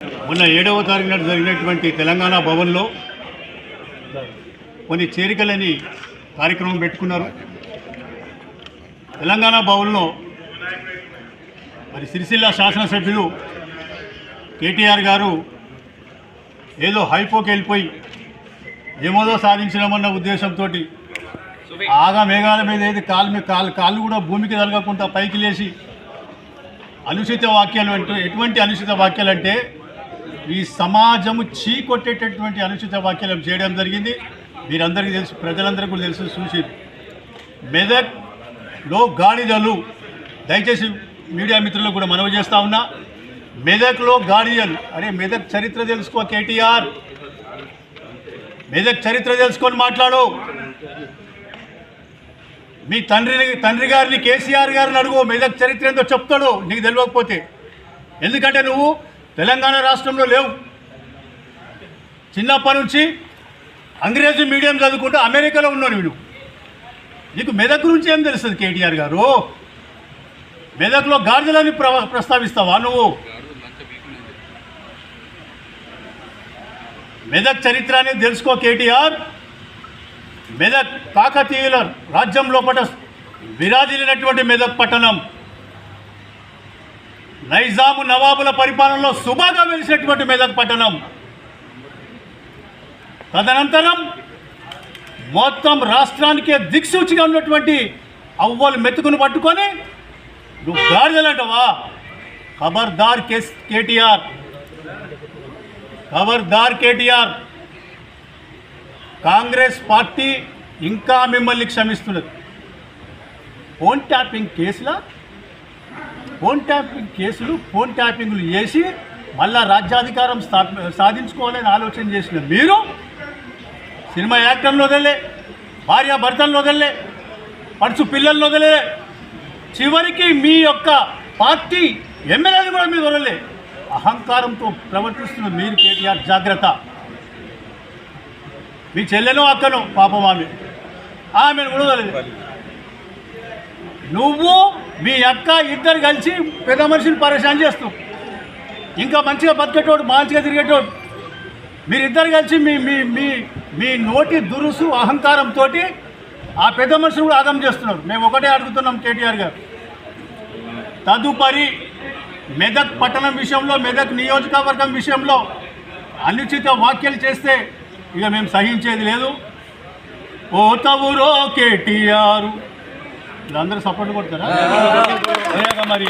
మొన్న ఏడవ తారీఖు నాడు జరిగినటువంటి తెలంగాణ భవన్లో కొన్ని చేరికలని కార్యక్రమం పెట్టుకున్నారు. తెలంగాణ భవన్లో మరి సిరిసిల్ల శాసనసభ్యులు కేటీఆర్ గారు ఏదో హైపోకి వెళ్ళిపోయి ఏమోదో సాధించినామన్న ఉద్దేశంతో ఆగా మేఘాల మీద ఏది కాలు మీద కాలు కాళ్ళు కూడా భూమికి తలగకుండా పైకి లేచి అనుచిత వాక్యాలు అంటే ఎటువంటి అనుచిత వాక్యాలు అంటే ఈ సమాజము చీకొట్టేటటువంటి అనుచిత వాక్యాలు చేయడం జరిగింది. మీరందరికీ తెలుసు ప్రజలందరికీ కూడా తెలుసు చూసి మెదక్లో గాడిదలు దయచేసి మీడియా మిత్రులకు కూడా మనవి చేస్తా ఉన్నా మెదక్లో గాడిదలు అరే మెదక్ చరిత్ర తెలుసుకో కేటీఆర్ మెదక్ చరిత్ర తెలుసుకొని మాట్లాడు. మీ తండ్రిని తండ్రి గారిని కేసీఆర్ గారిని అడుగు మెదక్ చరిత్ర ఏందో చెప్తాడు నీకు తెలియకపోతే. ఎందుకంటే నువ్వు తెలంగాణ రాష్ట్రంలో లేవు. చిన్నప్పటి నుంచి అంగ్రేజీ మీడియం చదువుకుంటూ అమెరికాలో ఉన్నాను వీడు. నీకు మెదక్ నుంచి ఏం తెలుస్తుంది కేటీఆర్ గారు? మెదక్లో గాడిదలని ప్ర ప్రస్తావిస్తావా నువ్వు? మెదక్ చరిత్ర అనేది తెలుసుకో కేటీఆర్. మెదక్ కాకతీయుల రాజ్యం లోపల విరాజిల్లినటువంటి మెదక్ పట్టణం. నైజాము నవాబుల పరిపాలనలో శుభాగా వెలిసినటువంటి మెదక్ పట్టణం. తదనంతరం మొత్తం రాష్ట్రానికే దిక్సూచిగా ఉన్నటువంటి అవ్వలు మెతుకును పట్టుకొని నువ్వు గాడిదలంటవా ఖబర్దార్ కేస్ కేటీఆర్. ఖబర్దార్ కేటీఆర్. కాంగ్రెస్ పార్టీ ఇంకా మిమ్మల్ని క్షమిస్తున్నది. ఫోన్ ట్యాపింగ్ కేసులా? ఫోన్ ట్యాపింగ్ కేసులు ఫోన్ ట్యాపింగ్లు చేసి మళ్ళా రాజ్యాధికారం స్థా సాధించుకోవాలని ఆలోచన చేసిన మీరు సినిమా యాక్టర్లు వదలే భార్య భర్తలను వదలే పడుచు పిల్లలను వదలే చివరికి మీ యొక్క పార్టీ ఎమ్మెల్యేలు కూడా మీరు వదలలే అహంకారంతో ప్రవర్తిస్తున్న మీరు కేటీఆర్ జాగ్రత్త. మీ చెల్లెనో అక్కనో పాపం ఆమె. ఆమెను కూడా వదలలేదు నువ్వు మీ అక్క ఇద్దరు కలిసి పెద్ద మనిషిని పరేషాన్ చేస్తావు ఇంకా మంచిగా బతికేటోడు మంచిగా తిరిగేటోడు. మీరిద్దరు కలిసి మీ మీ మీ మీ నోటి దురుసు అహంకారంతో ఆ పెద్ద మనిషిని కూడా ఆగం చేస్తున్నారు. మేము ఒకటే అడుగుతున్నాం కేటీఆర్ గారు. తదుపరి మెదక్ పట్టణం విషయంలో మెదక్ నియోజకవర్గం విషయంలో అనుచిత వ్యాఖ్యలు చేస్తే ఇక మేము సహించేది లేదు. పోతవురో తవురో కేటీఆర్. వీళ్ళందరూ సపోర్ట్ కొడతారా? మరి.